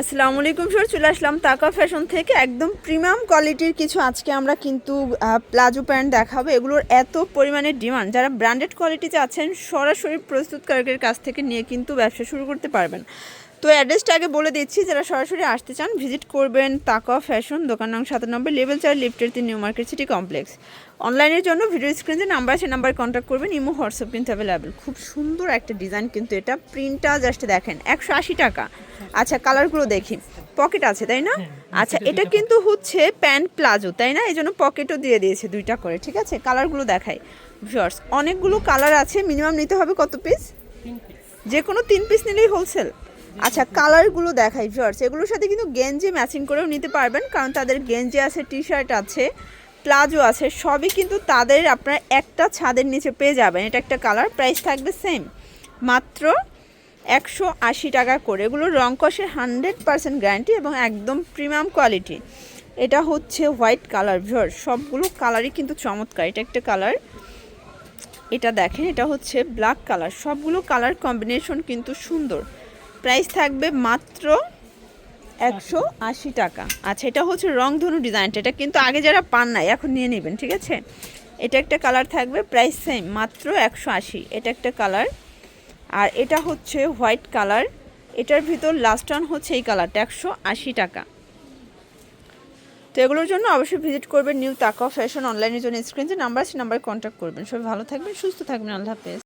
আসসালামু আলাইকুম স্যার চলে আসলাম তাকা ফ্যাশন থেকে। একদম প্রিমিয়াম কোয়ালিটির কিছু আজকে আমরা কিন্তু প্লাজো প্যান্ট দেখাবো। এগুলোর এত পরিমাণে ডিমান্ড। যারা ব্র্যান্ডেড কোয়ালিটিতে আছেন, সরাসরি প্রস্তুতকারকের কাছ থেকে নিয়ে কিন্তু ব্যবসা শুরু করতে পারবেন। তো অ্যাড্রেসটা আগে বলে দিচ্ছি যারা সরাসরি আসতে চান ভিজিট করবেন তাকা ফ্যাশন দোকান নং সাত নম্বর লেভেল চার লিফটের তিন নিউ মার্কেট সিটি কমপ্লেক্স। অনলাইনের জন্য ভিডিও স্ক্রিন যে নাম্বার আছে নাম্বার কন্ট্যাক্ট করবেন ইমো হোয়াটসঅ্যাপ কিন্তু অ্যাভেলেবেল খুব সুন্দর একটা ডিজাইন কিন্তু এটা প্রিন্টটা জাস্ট দেখেন একশো আশি টাকা। আচ্ছা কালারগুলো দেখি। পকেট আছে তাই না? আচ্ছা এটা কিন্তু হচ্ছে প্যান্ট প্লাজো তাই না? এই জন্য পকেটও দিয়ে দিয়েছে দুইটা করে ঠিক আছে? কালারগুলো দেখাই। ভিউয়ার্স অনেকগুলো কালার আছে মিনিমাম নিতে হবে কত পিস যে কোনো তিন পিস নিলেই হোলসেল আচ্ছা কালারগুলো দেখাই ভিউয়ার্স এগুলোর সাথে কিন্তু গেঞ্জি ম্যাচিং করেও নিতে পারবেন কারণ তাদের গেঞ্জি আছে টি শার্ট আছে প্লাজো আছে সবই কিন্তু তাদের আপনার একটা ছাদের নিচে পেয়ে যাবেন। এটা একটা কালার প্রাইস থাকবে সেম মাত্র একশো আশি টাকা করে। এগুলো রং কষের হান্ড্রেড পার্সেন্ট গ্যারান্টি এবং একদম প্রিমিয়াম কোয়ালিটি এটা হচ্ছে হোয়াইট কালার ভিউয়ার সবগুলো কালারই কিন্তু চমৎকার। এটা একটা কালার এটা দেখেন এটা হচ্ছে ব্ল্যাক কালার সবগুলো কালার কম্বিনেশন কিন্তু সুন্দর। প্রাইস থাকবে মাত্র একশো আশি টাকা। আচ্ছা এটা হচ্ছে রংধনু ডিজাইনটা এটা কিন্তু আগে যারা পান নাই, এখন নিয়ে নেবেন, ঠিক আছে? এটা একটা কালার থাকবে প্রাইস সেম মাত্র একশো আশি। এটা একটা কালার আর এটা হচ্ছে হোয়াইট কালার এটার ভিতর লাস্ট অন হচ্ছে এই কালারটা একশো আশি টাকা। তো এগুলোর জন্য অবশ্যই ভিজিট করবেন নিউ তাকা ফ্যাশন অনলাইনের জন্য। স্ক্রিন যে নাম্বার আছে নাম্বার কন্ট্যাক্ট করবেন। সবাই ভালো থাকবেন, সুস্থ থাকবেন। আল্লাহ হাফেজ।